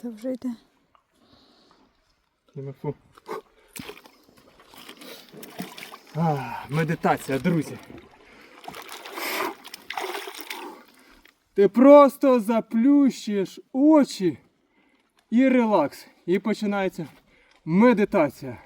Та вже йде. А, медитація, друзі. Ти просто заплющуєш очі і релакс. І починається медитація.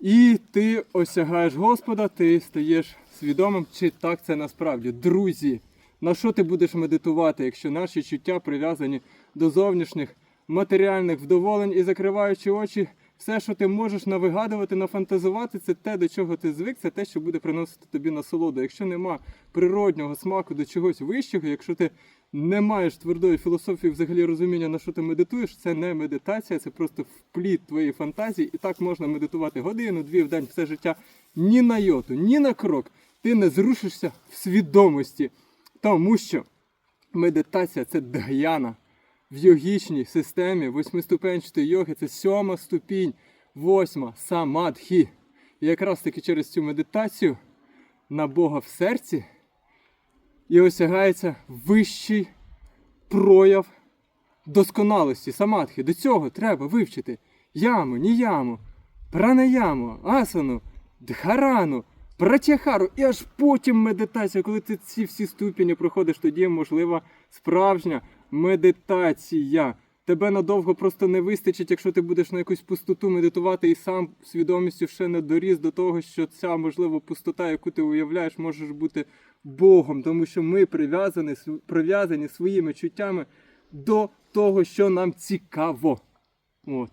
І ти осягаєш Господа, ти стаєш свідомим, чи так це насправді. Друзі, на що ти будеш медитувати, якщо наші чуття прив'язані до зовнішніх матеріальних вдоволень і закриваючи очі, все, що ти можеш навигадувати, нафантазувати, це те, до чого ти звик, це те, що буде приносити тобі насолоду. Якщо нема природнього смаку до чогось вищого, якщо ти не маєш твердої філософії взагалі розуміння, на що ти медитуєш, це не медитація, це просто впліт твоєї фантазії. І так можна медитувати годину, дві в день, все життя. Ні на йоту, ні на крок. Ти не зрушишся в свідомості, тому що медитація це дгаяна. В йогічній системі восьмиступенчатої йоги це сьома ступінь, восьма самадхі. І якраз таки через цю медитацію на Бога в серці і осягається вищий прояв досконалості самадхи. До цього треба вивчити яму, ніяму, пранаяму, асану, дхарану, пратяхару і аж потім медитація. Коли ти ці всі ступені проходиш, тоді можлива справжня медитація. Тебе надовго просто не вистачить, якщо ти будеш на якусь пустоту медитувати і сам свідомістю ще не доріс до того, що ця можливо пустота, яку ти уявляєш, можеш бути Богом, тому що ми прив'язані, прив'язані своїми чуттями до того, що нам цікаво. От.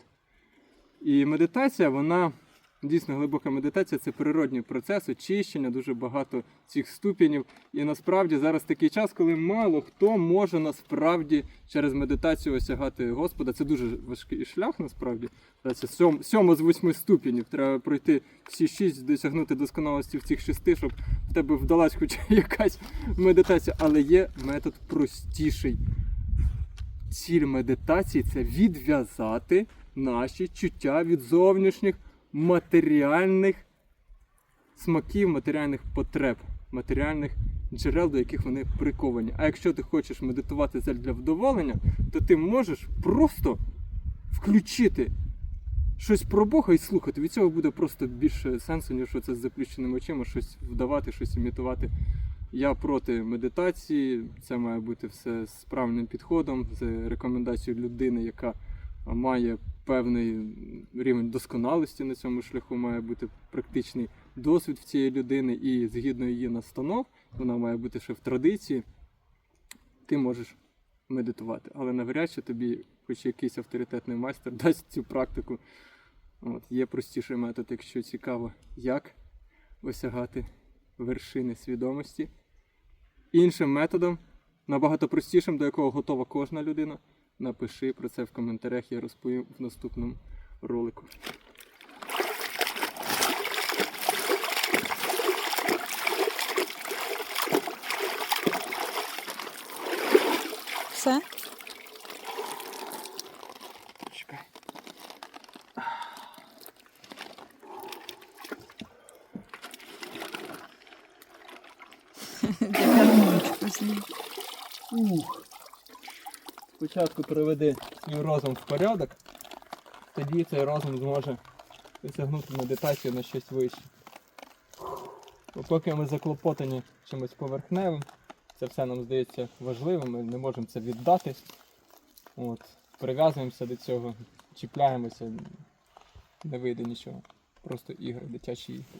І медитація, вона дійсно глибока медитація це природній процес очищення, дуже багато цих ступенів. І насправді зараз такий час, коли мало хто може насправді через медитацію осягати Господа. Це дуже важкий шлях, насправді. Це сьом, сьома з восьми ступенів. Треба пройти всі шість, досягнути досконалості в цих шести, щоб в тебе вдалась хоч якась медитація. Але є метод простіший. Ціль медитації це відв'язати наші чуття від зовнішніх матеріальних смаків, матеріальних потреб, матеріальних джерел, до яких вони приковані. А якщо ти хочеш медитувати для вдоволення, то ти можеш просто включити щось про Бога і слухати. Від цього буде просто більше сенсу, ніж це з заплющеними очима, щось вдавати, щось імітувати. Я проти медитації, це має бути все з правильним підходом, з рекомендацією людини, яка має певний рівень досконалості на цьому шляху, має бути практичний досвід в цієї людини, і згідно її настанов, вона має бути ще в традиції, ти можеш медитувати. Але навряд чи тобі хоч якийсь авторитетний майстер дасть цю практику. От, є простіший метод, якщо цікаво, як осягати вершини свідомості. Іншим методом, набагато простішим, до якого готова кожна людина, напиши про це в коментарях, я розповім в наступному ролику. Все? Чекай. Ух. Спочатку приведи свій розум в порядок, тоді цей розум зможе досягнути медитацію на щось вище. Бо поки ми заклопотані чимось поверхневим, це все нам здається важливим, ми не можемо це віддати. От, прив'язуємося до цього, чіпляємося, не вийде нічого. Просто ігри, дитячі ігри.